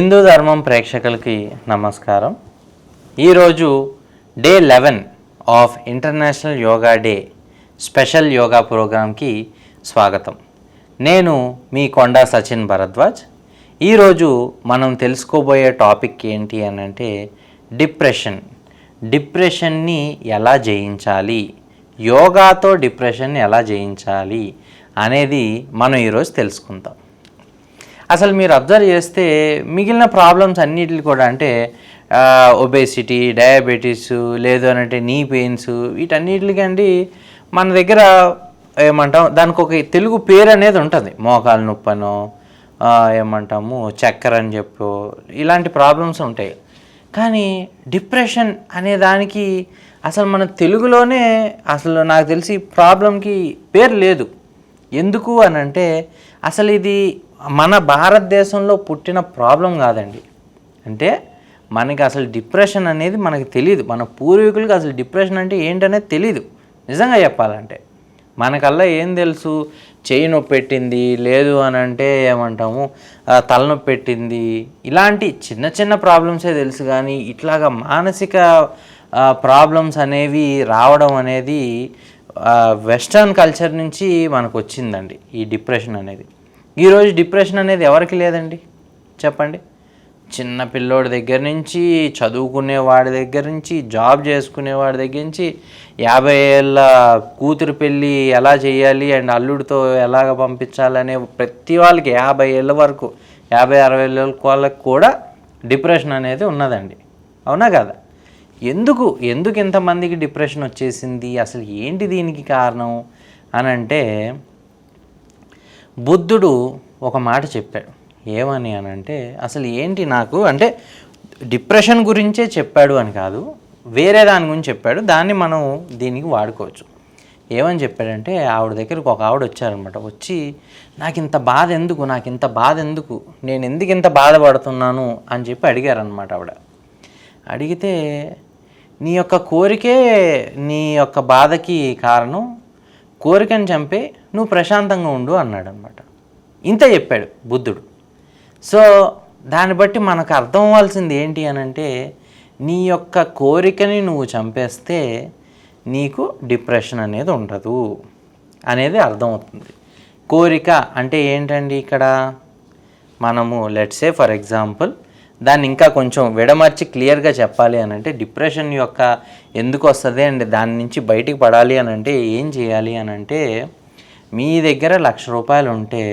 హిందూ ధర్మం ప్రేక్షకులకి నమస్కారం. ఈరోజు day eleven of international yoga day special yoga ప్రోగ్రాంకి స్వాగతం. నేను మీ కొండా సచిన్ భరద్వాజ్. ఈరోజు మనం తెలుసుకోబోయే టాపిక్ ఏంటి అని అంటే డిప్రెషన్. డిప్రెషన్ని ఎలా జయించాలి? యోగాతో డిప్రెషన్ని ఎలా జయించాలి? అనేది మనం ఈరోజు తెలుసుకుందాం. అసలు మీరు అబ్జర్వ్ చేస్తే మిగిలిన ప్రాబ్లమ్స్ అన్నిటిని కూడా అంటే ఒబేసిటీ డయాబెటీస్ లేదు అని అంటే నీ పెయిన్స్ వీటన్నిటికండి మన దగ్గర ఏమంటాం దానికి ఒక తెలుగు పేరు అనేది ఉంటుంది. మోకాలు నొప్పనో ఏమంటాము చక్కెర అని చెప్పు ఇలాంటి ప్రాబ్లమ్స్ ఉంటాయి. కానీ డిప్రెషన్ అనే దానికి అసలు మన తెలుగులోనే అసలు నాకు తెలిసి ప్రాబ్లంకి పేరు లేదు. ఎందుకు అని అంటే అసలు ఇది మన భారతదేశంలో పుట్టిన ప్రాబ్లం కాదండి. అంటే మనకి అసలు డిప్రెషన్ అనేది మనకి తెలియదు మన పూర్వీకులకి అసలు డిప్రెషన్ అంటే ఏంటనేది తెలియదు నిజంగా చెప్పాలంటే. మనకల్లా ఏం తెలుసు? చేయి నొప్పి పెట్టింది లేదు అని అంటే ఏమంటాము? తలనొప్పి పెట్టింది. ఇలాంటి చిన్న చిన్న ప్రాబ్లమ్సే తెలుసు కానీ ఇట్లాగా మానసిక ప్రాబ్లమ్స్ అనేవి రావడం అనేది వెస్టర్న్ కల్చర్ నుంచి మనకు వచ్చిందండి ఈ డిప్రెషన్ అనేది. ఈరోజు డిప్రెషన్ అనేది ఎవరికి లేదండి? చెప్పండి. చిన్న పిల్లోడి దగ్గర నుంచి చదువుకునే వాడి దగ్గర నుంచి జాబ్ చేసుకునే వాడి దగ్గర నుంచి యాభై ఏళ్ళ కూతురు పెళ్ళి ఎలా చేయాలి అండ్ అల్లుడితో ఎలాగ పంపించాలనే ప్రతి వాళ్ళకి యాభై ఏళ్ళ వరకు యాభై అరవై ఏళ్ళ వాళ్ళకి కూడా డిప్రెషన్ అనేది ఉన్నదండి. అవునా కదా? ఎందుకు ఎందుకు ఇంతమందికి డిప్రెషన్ వచ్చేసింది? అసలు ఏంటి దీనికి కారణం? అని అంటే బుద్ధుడు ఒక మాట చెప్పాడు. ఏమని అని అంటే అసలు ఏంటి నాకు? అంటే డిప్రెషన్ గురించే చెప్పాడు అని కాదు వేరే దాని గురించి చెప్పాడు దాన్ని మనం దీనికి వాడుకోవచ్చు. ఏమని చెప్పాడంటే ఆవిడ దగ్గరికి ఒక ఆవిడ వచ్చారనమాట. వచ్చి నాకు ఇంత బాధ ఎందుకు? నాకు ఇంత బాధ ఎందుకు? నేను ఎందుకు ఇంత బాధపడుతున్నాను? అని చెప్పి అడిగారనమాట ఆవిడ. అడిగితే నీ యొక్క కోరికే నీ యొక్క బాధకి కారణం కోరికను చంపే నువ్వు ప్రశాంతంగా ఉండు అన్నాడు అనమాట ఇంత చెప్పాడు బుద్ధుడు. సో దాన్ని బట్టి మనకు అర్థం అవ్వాల్సింది ఏంటి అని అంటే నీ యొక్క కోరికని నువ్వు చంపేస్తే నీకు డిప్రెషన్ అనేది ఉండదు అనేది అర్థమవుతుంది. కోరిక అంటే ఏంటండి ఇక్కడ? మనము లెట్సే ఫర్ ఎగ్జాంపుల్ దాన్ని ఇంకా కొంచెం విడమర్చి క్లియర్గా చెప్పాలి అని అంటే డిప్రెషన్ యొక్క ఎందుకు వస్తుంది అండ్ దాని నుంచి బయటికి పడాలి అని అంటే ఏం చేయాలి అని అంటే మీ దగ్గర లక్ష రూపాయలు ఉంటే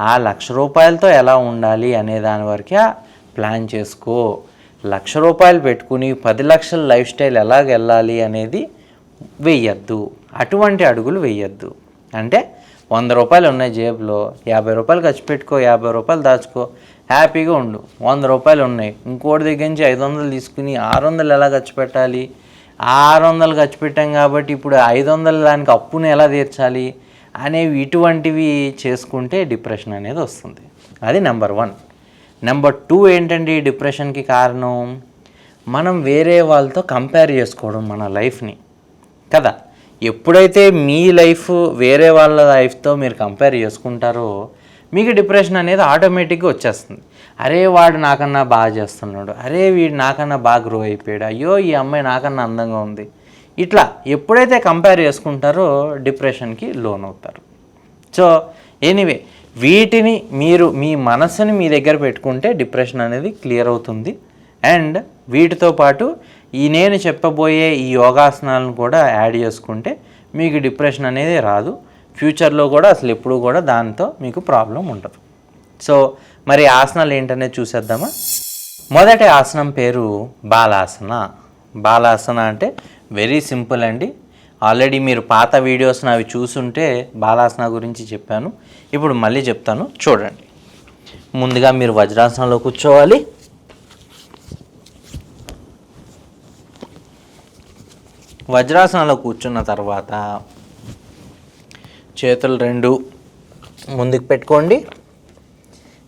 ఆ లక్ష రూపాయలతో ఎలా ఉండాలి అనే దాని వరకే ప్లాన్ చేసుకో. లక్ష రూపాయలు పెట్టుకుని పది లక్షల లైఫ్ స్టైల్ ఎలాగ వెళ్ళాలి అనేది వెయ్యద్దు. అటువంటి అడుగులు వెయ్యద్దు. అంటే వంద రూపాయలు ఉన్నాయి జేబులో యాభై రూపాయలు ఖర్చు పెట్టుకో యాభై రూపాయలు దాచుకో. హ్యాపీగా ఉండు. వంద రూపాయలు ఉన్నాయి. ఇంకోటి దగ్గర నుంచి ఐదు వందలు తీసుకుని ఆరు వందలు ఎలా ఖర్చు పెట్టాలి? ఆరు వందలు ఖర్చు పెట్టాం కాబట్టి ఇప్పుడు ఐదు వందలు దానికి అప్పుని ఎలా తీర్చాలి? అనేవి ఇటువంటివి చేసుకుంటే డిప్రెషన్ అనేది వస్తుంది. అది నెంబర్ వన్. నెంబర్ టూ ఏంటండి డిప్రెషన్కి కారణం? మనం వేరే వాళ్ళతో కంపేర్ చేసుకోవడం మన లైఫ్ని. కదా? ఎప్పుడైతే మీ లైఫ్ వేరే వాళ్ళ లైఫ్తో మీరు కంపేర్ చేసుకుంటారో మీకు డిప్రెషన్ అనేది ఆటోమేటిక్గా వచ్చేస్తుంది. అరే వాడు నాకన్నా బాగా చేస్తున్నాడు. అరే వీడు నాకన్నా బాగా గ్రో అయిపోయాడు. అయ్యో ఈ అమ్మాయి నాకన్నా అందంగా ఉంది. ఇట్లా ఎప్పుడైతే కంపేర్ చేసుకుంటారో డిప్రెషన్కి లోన్ అవుతారు సో ఎనీవే వీటిని మీరు మీ మనసుని మీ దగ్గర పెట్టుకుంటే డిప్రెషన్ అనేది క్లియర్ అవుతుంది. అండ్ వీటితో పాటు ఈ నేను చెప్పబోయే ఈ యోగాసనాలను కూడా యాడ్ చేసుకుంటే మీకు డిప్రెషన్ అనేది రాదు. ఫ్యూచర్లో కూడా అసలు ఎప్పుడు కూడా దాంతో మీకు ప్రాబ్లం ఉండదు. సో మరి ఆసనాలు ఏంటనేది చూసేద్దామా? మొదటి ఆసనం పేరు బాలాసన. బాలాసన అంటే వెరీ సింపుల్ అండి. ఆల్రెడీ మీరు పాత వీడియోస్ అవి చూసుంటే బాలాసన గురించి చెప్పాను. ఇప్పుడు మళ్ళీ చెప్తాను. చూడండి. ముందుగా మీరు వజ్రాసనంలో కూర్చోవాలి. వజ్రాసనంలో కూర్చున్న తర్వాత చేతులు రెండు ముందుకు పెట్టుకోండి.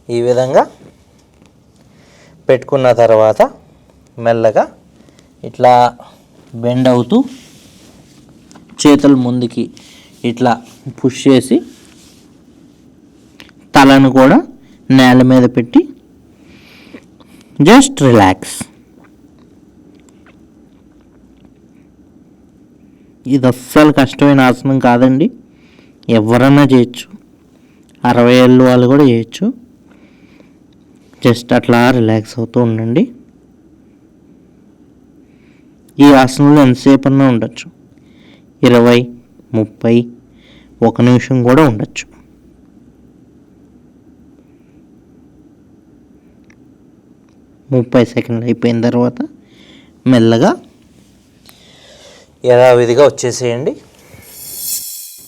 ఈ విధంగా పెట్టుకున్న తర్వాత మెల్లగా ఇట్లా బెండ్ అవుతూ చేతులు ముందుకి ఇట్లా పుష్ చేసి తలను కూడా నేల మీద పెట్టి జస్ట్ రిలాక్స్. ఇది అస్సలు కష్టమైన ఆసనం కాదండి. ఎవరన్నా చేయొచ్చు. అరవై ఏళ్ళు వాళ్ళు కూడా చేయొచ్చు. జస్ట్ అట్లా రిలాక్స్ అవుతూ ఉండండి. ఈ ఆసనంలో ఎంతసేపు అన్నా ఉండొచ్చు. ఇరవై ముప్పై ఒక నిమిషం కూడా ఉండొచ్చు. ముప్పై సెకండ్లు అయిపోయిన తర్వాత మెల్లగా యథావిధిగా వచ్చేసేయండి.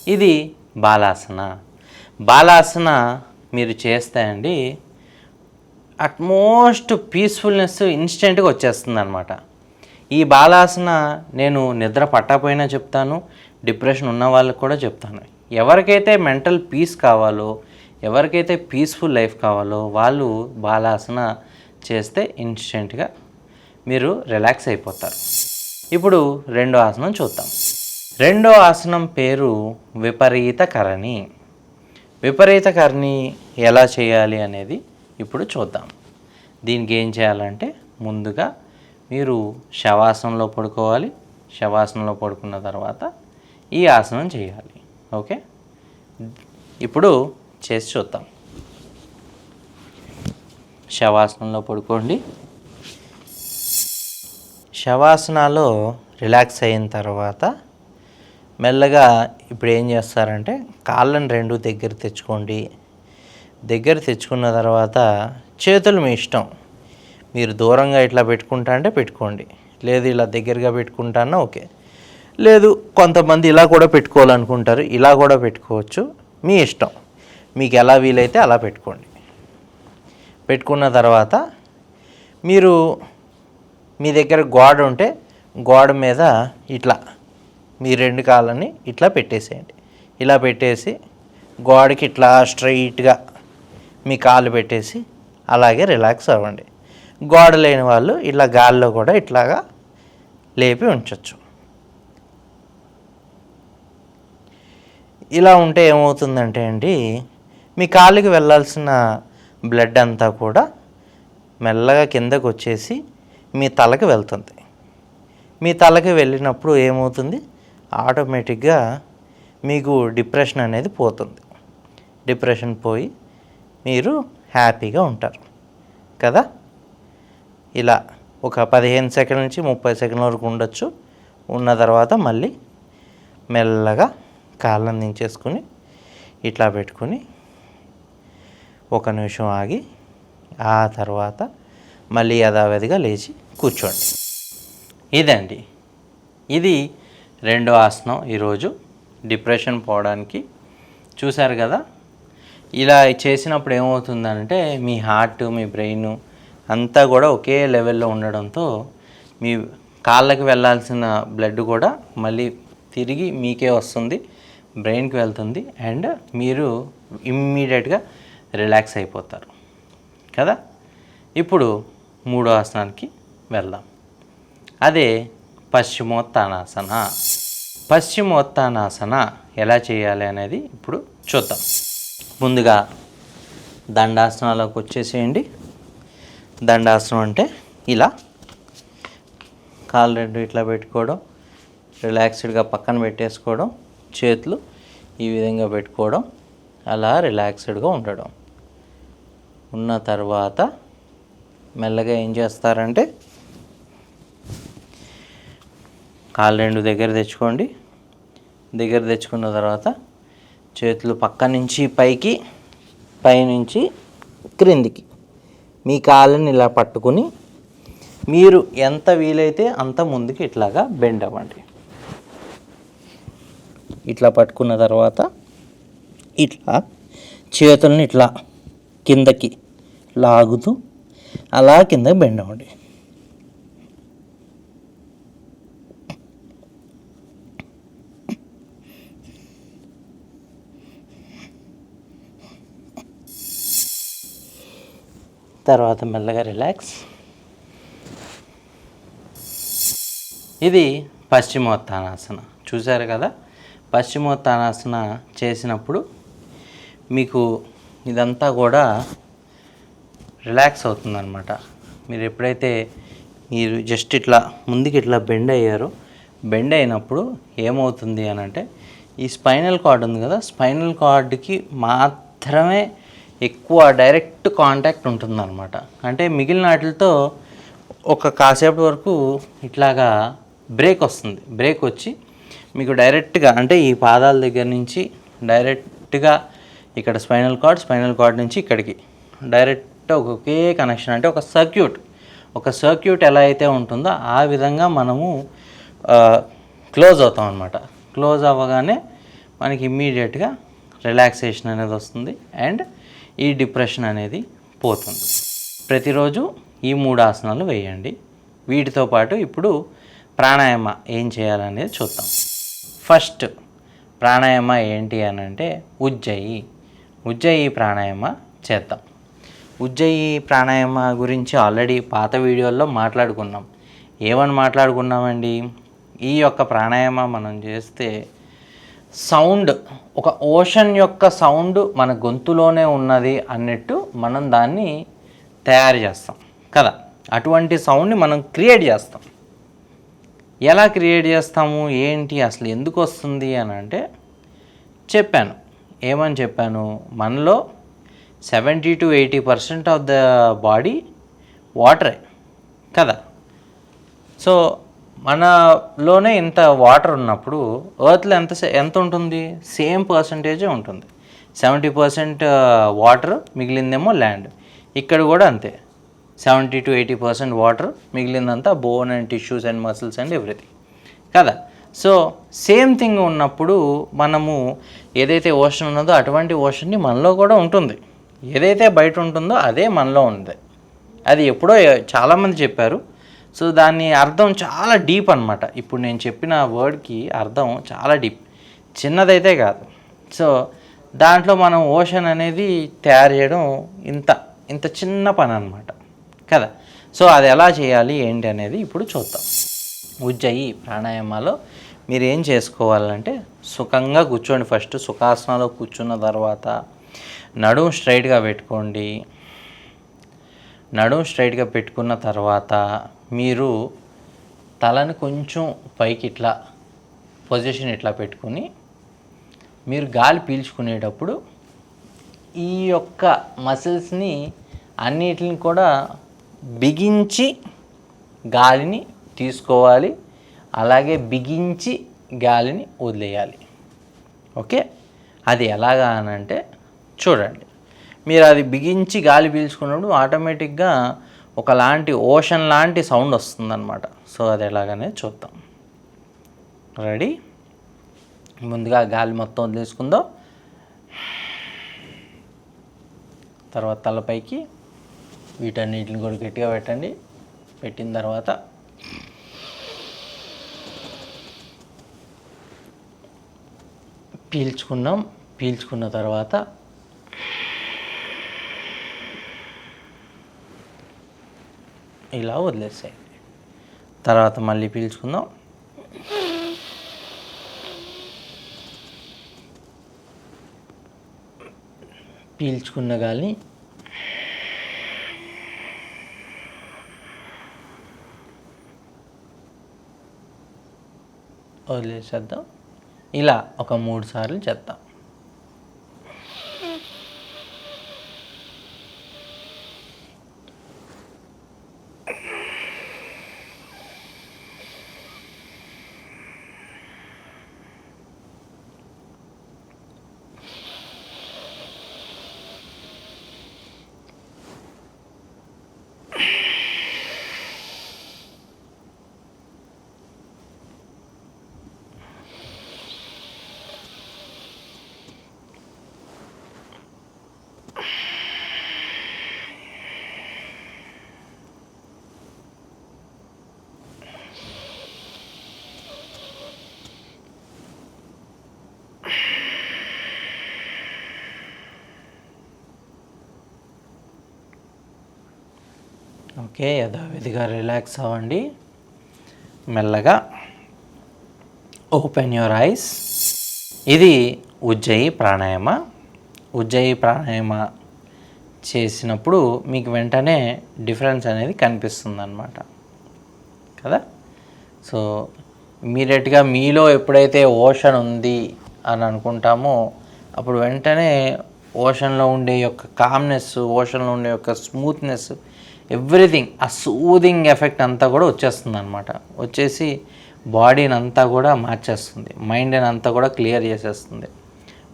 ఇది బాలాసన. బాలాసన మీరు చేస్తే అండి అట్మోస్ట్ పీస్ఫుల్నెస్ ఇన్స్టెంట్గా వచ్చేస్తుంది అనమాట ఈ బాలాసన నేను నిద్ర పట్టకపోయినా చెప్తాను డిప్రెషన్ ఉన్న వాళ్ళకి కూడా చెప్తాను. ఎవరికైతే మెంటల్ పీస్ కావాలో ఎవరికైతే పీస్ఫుల్ లైఫ్ కావాలో వాళ్ళు బాలాసన చేస్తే ఇన్స్టెంట్గా మీరు రిలాక్స్ అయిపోతారు. ఇప్పుడు రెండో ఆసనం చూద్దాం. రెండో ఆసనం పేరు విపరీత కరణి విపరీత కరణి ఎలా చేయాలి అనేది ఇప్పుడు చూద్దాం. దీనికి ఏం చేయాలంటే ముందుగా మీరు శవాసనంలో పడుకోవాలి. శవాసనంలో పడుకున్న తర్వాత ఈ ఆసనం చేయాలి. ఓకే? ఇప్పుడు చేసి చూద్దాం. శవాసనంలో పడుకోండి. శవాసనాలో రిలాక్స్ అయిన తర్వాత మెల్లగా ఇప్పుడు ఏం చేస్తారంటే కాళ్ళని రెండు దగ్గర తెచ్చుకోండి. దగ్గర తెచ్చుకున్న తర్వాత చేతులు మీ ఇష్టం. మీరు దూరంగా ఇట్లా పెట్టుకుంటా అంటే పెట్టుకోండి. లేదు ఇలా దగ్గరగా పెట్టుకుంటానా ఓకే. లేదు కొంతమంది ఇలా కూడా పెట్టుకోవాలనుకుంటారు. ఇలా కూడా పెట్టుకోవచ్చు. మీ ఇష్టం. మీకు ఎలా వీలైతే అలా పెట్టుకోండి. పెట్టుకున్న తర్వాత మీరు మీ దగ్గర గోడ ఉంటే గోడ మీద ఇట్లా మీ రెండు కాళ్ళని ఇట్లా పెట్టేసేయండి. ఇలా పెట్టేసి గోడకి ఇట్లా స్ట్రైట్గా మీ కాళ్ళు పెట్టేసి అలాగే రిలాక్స్ అవ్వండి. గోడ లేని వాళ్ళు ఇట్లా గాల్లో కూడా ఇట్లాగా లేపి ఉంచవచ్చు ఇలా ఉంటే ఏమవుతుందంటే అండి మీ కాళ్ళకి వెళ్ళాల్సిన బ్లడ్ అంతా కూడా మెల్లగా కిందకు వచ్చేసి మీ తలకి వెళ్తుంది. మీ తలకి వెళ్ళినప్పుడు ఏమవుతుంది? ఆటోమేటిక్గా మీకు డిప్రెషన్ అనేది పోతుంది. డిప్రెషన్ పోయి మీరు హ్యాపీగా ఉంటారు. కదా? ఇలా ఒక పదిహేను సెకండ్ నుంచి ముప్పై సెకండ్ల వరకు ఉండొచ్చు. ఉన్న తర్వాత మళ్ళీ మెల్లగా కాళ్ళని దించేసుకుని ఇట్లా పెట్టుకుని ఒక నిమిషం ఆగి ఆ తర్వాత మళ్ళీ యథావిధిగా లేచి కూర్చోండి. ఇదండి. ఇది రెండో ఆసనం ఈరోజు డిప్రెషన్ పోవడానికి. చూశారు కదా? ఇలా చేసినప్పుడు ఏమవుతుందంటే మీ హార్ట్ మీ బ్రెయిన్ అంతా కూడా ఒకే లెవెల్లో ఉండడంతో మీ కాళ్ళకి వెళ్ళాల్సిన బ్లడ్ కూడా మళ్ళీ తిరిగి మీకే వస్తుంది బ్రెయిన్కి వెళ్తుంది అండ్ మీరు ఇమ్మీడియట్గా రిలాక్స్ అయిపోతారు. కదా? ఇప్పుడు మూడో ఆసనానికి వెళ్దాం. అదే పశ్చిమోత్తానాసన పశ్చిమోత్తానాసన ఎలా చేయాలి అనేది ఇప్పుడు చూద్దాం. ముందుగా దండాసనాలకు వచ్చేసేయండి. దండాసనం అంటే ఇలా కాళ్ళు రెండు ఇట్లా పెట్టుకోవడం రిలాక్స్డ్గా పక్కన పెట్టేసుకోవడం చేతులు ఈ విధంగా పెట్టుకోవడం అలా రిలాక్స్డ్గా ఉండడం. ఉన్న తర్వాత మెల్లగా ఏం చేస్తారంటే కాళ్ళు రెండు దగ్గర తెచ్చుకోండి. దగ్గర తెచ్చుకున్న తర్వాత చేతులు పక్క నుంచి పైకి పైనుంచి క్రిందికి. మీ కాళ్ళని ఇలా పట్టుకుని మీరు ఎంత వీలైతే అంత ముందుకి ఇట్లాగా బెండ్ అవ్వండి. ఇట్లా పట్టుకున్న తర్వాత ఇట్లా చేతుల్ని ఇట్లా కిందకి లాగుతూ అలా కింద బెండ్ అవ్వండి. తర్వాత మెల్లగా రిలాక్స్ ఇది పశ్చిమోత్తానాసన చూశారు కదా? పశ్చిమోత్తానాసన చేసినప్పుడు మీకు ఇదంతా కూడా రిలాక్స్ అవుతుందన్నమాట. మీరు ఎప్పుడైతే మీరు జస్ట్ ఇట్లా ముందుకి ఇట్లా బెండ్ అయ్యారో బెండ్ అయినప్పుడు ఏమవుతుంది అని అంటే ఈ స్పైనల్ కార్డ్ ఉంది కదా? స్పైనల్ కార్డ్కి మాత్రమే ఎక్కువ డైరెక్ట్ కాంటాక్ట్ ఉంటుందన్నమాట. అంటే మిగిలిన వాటితో ఒక కాసేపటి వరకు ఇట్లాగా బ్రేక్ వస్తుంది. బ్రేక్ వచ్చి మీకు డైరెక్ట్గా అంటే ఈ పాదాల దగ్గర నుంచి డైరెక్ట్గా ఇక్కడ స్పైనల్ కార్డ్ స్పైనల్ కార్డ్ నుంచి ఇక్కడికి. డైరెక్ట్ ఒకే కనెక్షన్ అంటే ఒక సర్క్యూట్. ఒక సర్క్యూట్ ఎలా అయితే ఉంటుందో ఆ విధంగా మనము క్లోజ్ అవుతాం అనమాట క్లోజ్ అవ్వగానే మనకి ఇమ్మీడియట్గా రిలాక్సేషన్ అనేది వస్తుంది. అండ్ ఈ డిప్రెషన్ అనేది పోతుంది. ప్రతిరోజు ఈ మూడు ఆసనాలు వేయండి. వీటితో పాటు ఇప్పుడు ప్రాణాయామ ఏం చేయాలనేది చూద్దాం. ఫస్ట్ ప్రాణాయామ ఏంటి అని అంటే ఉజ్జయి. ఉజ్జయి ప్రాణాయామ చేద్దాం. ఉజ్జయి ప్రాణాయామ గురించి ఆల్రెడీ పాత వీడియోల్లో మాట్లాడుకున్నాం. ఏమని మాట్లాడుకున్నామండి? ఈ యొక్క ప్రాణాయామ మనం చేస్తే సౌండ్ ఒక ఓషన్ యొక్క సౌండ్ మన గొంతులోనే ఉన్నది అన్నట్టు మనం దాన్ని తయారు చేస్తాం. కదా? అటువంటి సౌండ్ని మనం క్రియేట్ చేస్తాం. ఎలా క్రియేట్ చేస్తాము? ఏంటి? అసలు ఎందుకు వస్తుంది అని అంటే చెప్పాను. ఏమని చెప్పాను? మనలో seventy to eighty percent of the body వాటరే. కదా? సో మనలోనే ఇంత వాటర్ ఉన్నప్పుడు ఎర్త్లో ఎంత సే- ఎంత ఉంటుంది? సేమ్ పర్సంటేజే ఉంటుంది. సెవెంటీ పర్సెంట్ వాటర్ మిగిలిందేమో ల్యాండ్. ఇక్కడ కూడా అంతే. Seventy to eighty percent water మిగిలిందంతా bone and tissues and muscles and everything. కదా? సో సేమ్ థింగ్ ఉన్నప్పుడు మనము ఏదైతే ఓషన్ ఉన్నదో అటువంటి ఓషన్ని మనలో కూడా ఉంటుంది. ఏదైతే బయట ఉంటుందో అదే మనలో ఉంది. అది ఎప్పుడో చాలామంది చెప్పారు. సో దాని అర్థం చాలా డీప్ అన్నమాట. ఇప్పుడు నేను చెప్పిన వర్డ్కి అర్థం చాలా డీప్. చిన్నదైతే కాదు. సో దాంట్లో మనం ఓషన్ అనేది తయారు చేయడం ఇంత ఇంత చిన్న పని అనమాట కదా? సో అది ఎలా చేయాలి ఏంటి అనేది ఇప్పుడు చూద్దాం. ఉజ్జయి ప్రాణాయామాలో మీరు ఏం చేసుకోవాలంటే సుఖంగా కూర్చోండి ఫస్ట్. సుఖాసనాలో కూర్చున్న తర్వాత నడుము స్ట్రైట్గా పెట్టుకోండి. నడుము స్ట్రైట్గా పెట్టుకున్న తర్వాత మీరు తలని కొంచెం పైకి ఇట్లా పొజిషన్ ఇట్లా పెట్టుకుని మీరు గాలి పీల్చుకునేటప్పుడు ఈ యొక్క మసిల్స్ని అన్నిటిని కూడా బిగించి గాలిని తీసుకోవాలి. అలాగే బిగించి గాలిని వదిలేయాలి. ఓకే? అది ఎలాగా అని అంటే చూడండి. మీరు అది బిగించి గాలి పీల్చుకున్నప్పుడు ఆటోమేటిక్గా ఒకలాంటి ఓషన్ లాంటి సౌండ్ వస్తుందన్నమాట. సో అది ఎలాగనే చూద్దాం. రెడీ ముందుగా గాలి మొత్తం వదిలేసుకుందాం. తర్వాత తలపైకి వీటన్నిటిని కూడా గట్టిగా పెట్టండి. పెట్టిన తర్వాత పీల్చుకున్నాం. పీల్చుకున్న తర్వాత ఇలా వదిలేసేయండి తర్వాత మళ్ళీ పీల్చుకుందాం. పీల్చుకున్న గాలిని వదిలేసేద్దాం. ఇలా ఒక మూడు సార్లు చేద్దాం. ఓకే యథావిధిగా రిలాక్స్ అవ్వండి. మెల్లగా ఓపెన్ యువర్ ఐస్. ఇది ఉజ్జయి ప్రాణాయామ. ఉజ్జయి ప్రాణాయామ చేసినప్పుడు మీకు వెంటనే డిఫరెన్స్ అనేది కనిపిస్తుంది అనమాట కదా? సో ఇమీడియట్గా మీలో ఎప్పుడైతే ఓషన్ ఉంది అని అనుకుంటామో అప్పుడు వెంటనే ఓషన్లో ఉండే యొక్క కామ్నెస్ ఓషన్లో ఉండే యొక్క స్మూత్నెస్ ఎవ్రీథింగ్ ఆ సూదింగ్ ఎఫెక్ట్ అంతా కూడా వచ్చేస్తుంది అనమాట వచ్చేసి బాడీని అంతా కూడా మార్చేస్తుంది మైండ్ని అంతా కూడా క్లియర్ చేసేస్తుంది.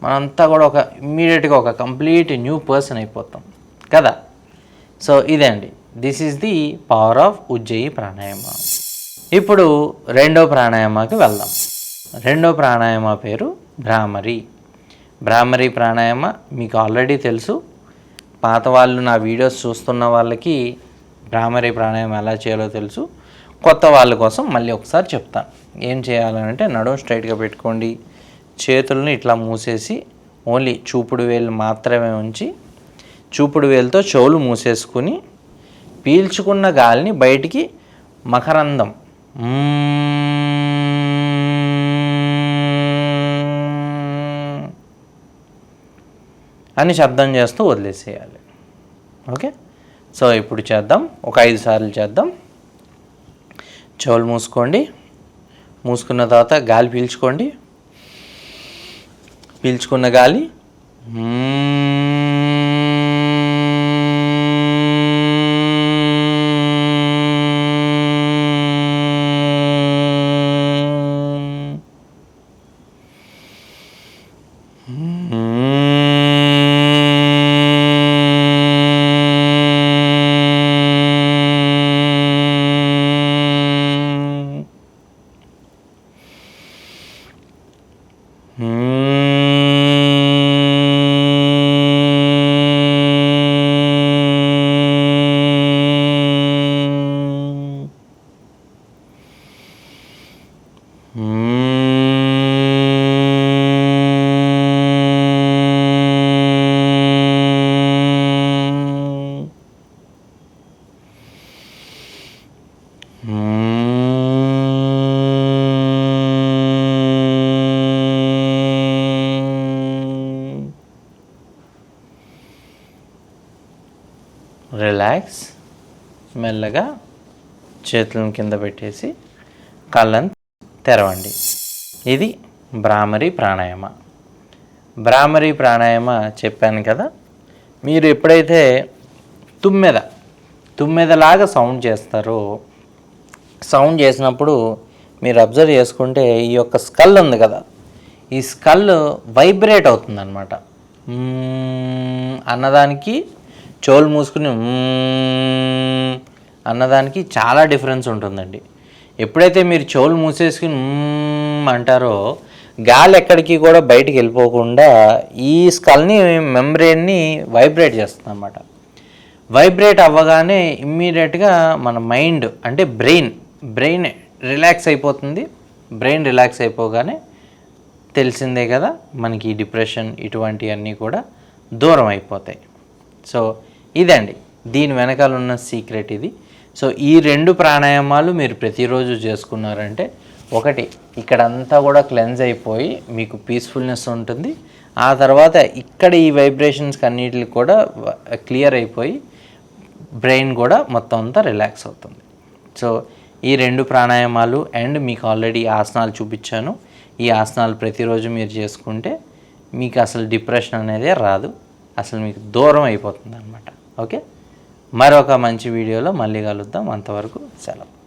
మనంతా కూడా ఒక ఇమ్మీడియట్గా ఒక కంప్లీట్ న్యూ పర్సన్ అయిపోతాం కదా? సో ఇదే అండి. This is the power of Ujjayi pranayama. ఇప్పుడు రెండో ప్రాణాయామకి వెళ్దాం. రెండో ప్రాణాయామ పేరు భ్రామరి. భ్రామరి ప్రాణాయామ మీకు ఆల్రెడీ తెలుసు. పాత వాళ్ళు నా వీడియోస్ చూస్తున్న వాళ్ళకి భ్రామరీ ప్రాణాయామం ఎలా చేయాలో తెలుసు. కొత్త వాళ్ళ కోసం మళ్ళీ ఒకసారి చెప్తాను. ఏం చేయాలంటే నడుము స్ట్రైట్గా పెట్టుకోండి. చేతులను ఇట్లా మూసేసి ఓన్లీ చూపుడు వేలు మాత్రమే ఉంచి చూపుడు వేలుతో చెవులు మూసేసుకుని పీల్చుకున్న గాలిని బయటికి మకరందం. అని శబ్దం చేస్తూ వదిలేసేయాలి. ఓకే? సో ఇప్పుడు చేద్దాం. ఒక ఐదు సార్లు చేద్దాం. చెవులు మూసుకోండి. మూసుకున్న తర్వాత గాలి పీల్చుకోండి. పీల్చుకున్న గాలి. Hmm. రిలాక్స్ మెల్లగా చేతులను కింద పెట్టేసి కళ్ళను తెరవండి. ఇది భ్రామరి ప్రాణాయామ. భ్రామరి ప్రాణాయామ చెప్పాను కదా మీరు ఎప్పుడైతే తుమ్మెద తుమ్మెదలాగా సౌండ్ చేస్తారో సౌండ్ చేసినప్పుడు మీరు అబ్జర్వ్ చేసుకుంటే ఈ యొక్క స్కల్ ఉంది కదా ఈ స్కల్ వైబ్రేట్ అవుతుందన్నమాట. అన్నదానికి చెవులు మూసుకుని అన్నదానికి చాలా డిఫరెన్స్ ఉంటుందండి. ఎప్పుడైతే మీరు చెవులు మూసేసుకుని అంటారో గాలి ఎక్కడికి కూడా బయటికి వెళ్ళిపోకుండా ఈ స్కల్ని మెమ్రేన్ని వైబ్రేట్ చేస్తుంది అన్నమాట వైబ్రేట్ అవ్వగానే ఇమ్మీడియట్గా మన మైండ్ అంటే బ్రెయిన్ బ్రెయిన్ రిలాక్స్ అయిపోతుంది. బ్రెయిన్ రిలాక్స్ అయిపోగానే తెలిసిందే కదా మనకి డిప్రెషన్ ఇటువంటివన్నీ కూడా దూరం అయిపోతాయి. సో ఇదండి. దీని వెనకాల ఉన్న సీక్రెట్ ఇది. సో ఈ రెండు ప్రాణాయామాలు మీరు ప్రతిరోజు చేసుకున్నారంటే ఒకటి ఇక్కడంతా కూడా క్లెన్స్ అయిపోయి మీకు పీస్ఫుల్నెస్ ఉంటుంది. ఆ తర్వాత ఇక్కడ ఈ వైబ్రేషన్స్ అన్నిటికి కూడా క్లియర్ అయిపోయి బ్రెయిన్ కూడా మొత్తం అంతా రిలాక్స్ అవుతుంది. సో ఈ రెండు ప్రాణాయామాలు అండ్ మీకు ఆల్రెడీ ఆసనాలు చూపించాను. ఈ ఆసనాలు ప్రతిరోజు మీరు చేసుకుంటే మీకు అసలు డిప్రెషన్ అనేది రాదు. అసలు మీకు దూరం అయిపోతుంది అనమాట ఓకే? మరొక మంచి వీడియోలో మళ్ళీ కలుద్దాం. అంతవరకు సెలవు.